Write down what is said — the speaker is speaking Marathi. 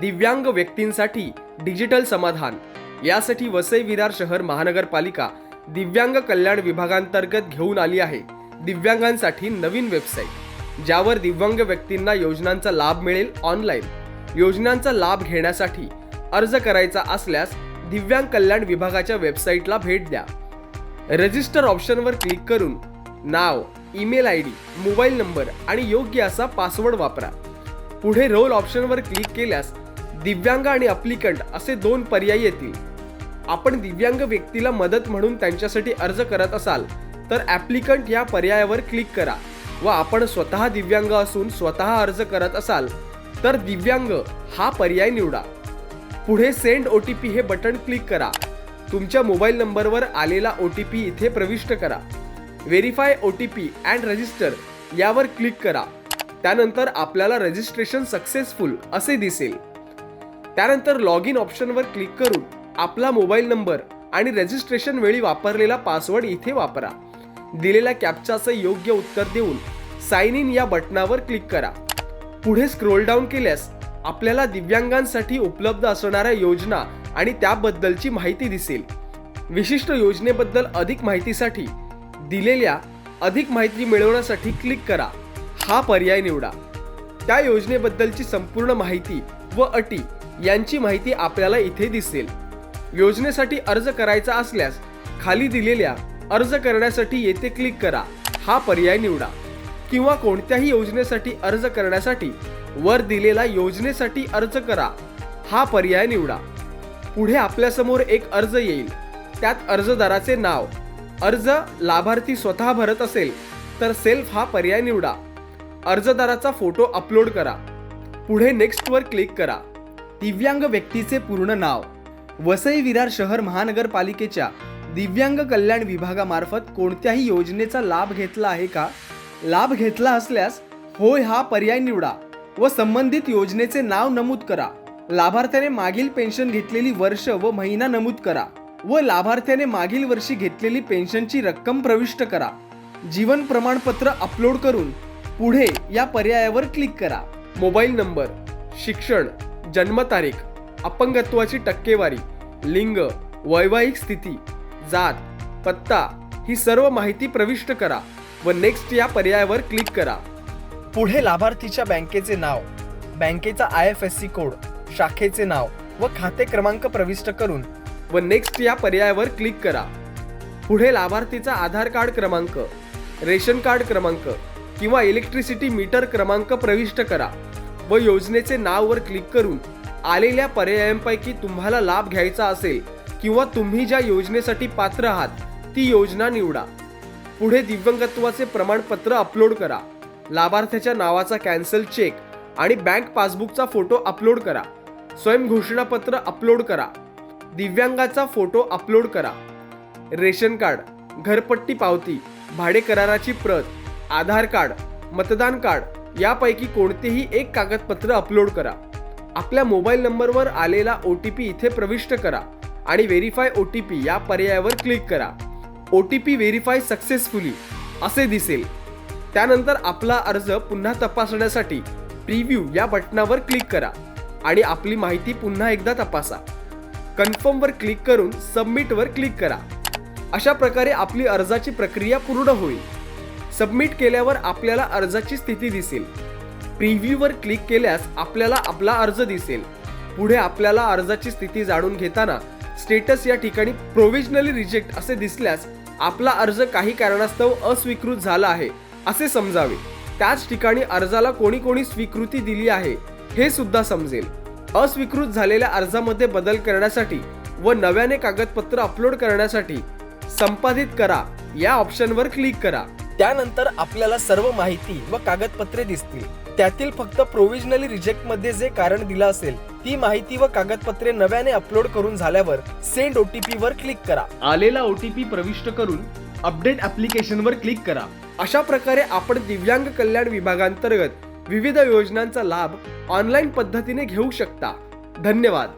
दिव्यांग व्यक्तींसाठी डिजिटल समाधान. यासाठी वसई विरार शहर महानगरपालिका दिव्यांग कल्याण विभागांतर्गत घेऊन आली आहे. दिव्यांगांसाठी नवीन वेबसाईट ज्यावर दिव्यांग व्यक्तींना योजनांचा लाभ मिळेल ऑनलाईन योजनांचा लाभ घेण्यासाठी अर्ज करायचा असल्यास दिव्यांग कल्याण विभागाच्या वेबसाईटला भेट द्या. रजिस्टर ऑप्शनवर क्लिक करून नाव email I D mobile number आणि योग्य असा पासवर्ड वापरा. पुढे रोल ऑप्शनवर क्लिक केल्यास दिव्यांग आणि अप्लिकंट असे दोन पर्याय येतील. आपण दिव्यांग व्यक्तीला मदत म्हणून त्यांच्यासाठी अर्ज करत असाल तर ॲप्लिकंट या पर्यायावर क्लिक करा. व आपण स्वतः दिव्यांग असून स्वतः अर्ज करत असाल तर दिव्यांग हा पर्याय निवडा. पुढे सेंड ओ टी पी हे बटन क्लिक करा. तुमच्या मोबाईल नंबरवर आलेला ओ टी पी इथे प्रविष्ट करा. Verify O T P and register यावर क्लिक करा. त्यानंतर आपल्याला रजिस्ट्रेशन सक्सेसफुल असे दिसेल. त्यानंतर लॉग इन ऑप्शनवर क्लिक करून आपला मोबाईल नंबर आणि रजिस्ट्रेशन वेळी वापरलेला पासवर्ड इथे वापरा. दिलेल्या कॅप्चाचं योग्य उत्तर देऊन साइन इन या बटनावर क्लिक करा. पुढे स्क्रोल डाऊन केल्यास आपल्याला दिव्यांगांसाठी उपलब्ध असणाऱ्या योजना आणि त्याबद्दलची माहिती दिसेल. विशिष्ट योजनेबद्दल अधिक माहितीसाठी दिलेल्या अधिक माहिती मिळवण्यासाठी क्लिक करा. हा पर्याय निवडा. त्या योजनेबद्दलची संपूर्ण माहिती व अटी यांची माहिती आपल्याला इथे दिसेल. योजनेसाठी अर्ज करायचा असल्यास खाली दिलेल्या अर्ज करण्यासाठी येथे क्लिक करा. हा पर्याय निवडा. किंवा कोणत्याही योजनेसाठी अर्ज करण्यासाठी वर दिलेला योजनेसाठी अर्ज करा. हा पर्याय निवडा. पुढे आपल्यासमोर एक अर्ज येईल. त्यात अर्जदाराचे नाव अर्ज लाभार्थी स्वतः भरत असेल तर सेल्फ हा पर्याय निवडा. अर्जदाराचा फोटो अपलोड करा. पुढे नेक्स्टवर क्लिक करा. दिव्यांग व्यक्तीचे पूर्ण नाव. वसई विरार शहर महानगरपालिकेच्या दिव्यांग कल्याण विभागामार्फत कोणत्याही योजनेचा लाभ घेतला आहे का? लाभ घेतला असल्यास होय हा पर्याय निवडा व संबंधित योजनेचे नाव नमूद करा. लाभार्थ्याने मागील पेन्शन घेतलेली वर्ष व महिना नमूद करा व लाभार्थ्याने मागील वर्षी घेतलेली पेन्शनची रक्कम प्रविष्ट करा. जीवन प्रमाणपत्र अपलोड करून पुढे या पर्यायावर क्लिक करा. मोबाईल नंबर शिक्षण जन्मतारीख अपंगत्वाची टक्केवारी लिंग वैवाहिक स्थिती जात पत्ता ही सर्व माहिती प्रविष्ट करा व नेक्स्ट या पर्यायावर क्लिक करा. पुढे लाभार्थीच्या बँकेचे नाव बँकेचा I F S C code शाखेचे नाव व खाते क्रमांक प्रविष्ट करून व नेक्स्ट या पर्यायावर क्लिक करा. पुढे लाभार्थीचा आधार कार्ड क्रमांक रेशन कार्ड क्रमांक किंवा इलेक्ट्रिसिटी मीटर क्रमांक प्रविष्ट करा. व योजनेचे नाववर क्लिक करून आलेल्या पर्यायांपैकी तुम्हाला लाभ घ्यायचा असेल किंवा तुम्ही ज्या योजनेसाठी पात्र आहात ती योजना निवडा. पुढे दिव्यांगत्वाचे प्रमाणपत्र अपलोड करा. लाभार्थ्याच्या नावाचा कॅन्सल चेक आणि बँक पासबुकचा फोटो अपलोड करा. स्वयंघोषणापत्र अपलोड करा. दिव्यांगाचा फोटो अपलोड करा. रेशन कार्ड घरपट्टी पावती भाडे कराराची प्रत आधार कार्ड मतदान कार्ड यापैकी कोणतेही एक कागदपत्र अपलोड करा. आपल्या मोबाईल नंबरवर आलेला ओ टी पी इथे प्रविष्ट करा आणि व्हेरीफाय ओ टी पी या पर्यायावर क्लिक करा. O T P verify successfully असे दिसेल. त्यानंतर आपला अर्ज पुन्हा तपासण्यासाठी प्रिव्ह्यू या बटनावर क्लिक करा आणि आपली माहिती पुन्हा एकदा तपासा. कन्फर्मवर क्लिक करून सबमिटवर क्लिक करा. अशा प्रकारे आपली अर्जाची प्रक्रिया पूर्ण होईल. सबमिट केल्यावर आपल्याला अर्जाची स्थिती दिसेल. प्रिव्ह्यूवर क्लिक केल्यास आपल्याला आपला अर्ज दिसेल. पुढे आपल्याला अर्जाची स्थिती जाणून घेताना स्टेटस या ठिकाणी प्रोव्हिजनली रिजेक्ट असे दिसल्यास आपला अर्ज काही कारणास्तव अस्वीकृत झाला आहे असे समजावे. त्याच ठिकाणी अर्जाला कोणी कोणी स्वीकृती दिली आहे हे सुद्धा समजेल. अस्वीकृत झालेल्या अर्जामध्ये बदल करण्यासाठी व नव्याने कागदपत्र अपलोड करण्यासाठी संपादित करा या ऑप्शनवर क्लिक करा. त्यानंतर आपल्याला सर्व माहिती व कागदपत्रे दिसतील. त्यातील फक्त प्रोव्हिजनली रिजेक्टमध्ये जे कारण दिलं असेल ती माहिती व कागदपत्रे नव्याने अपलोड करून झाल्यावर सेंड ओटीपी वर क्लिक करा. आलेला ओटीपी प्रविष्ट करून अपडेट ऍप्लिकेशन वर क्लिक करा. अशा प्रकारे आपण दिव्यांग कल्याण विभागांतर्गत विविध योजनांचा लाभ ऑनलाईन पद्धतीने घेऊ शकता. धन्यवाद.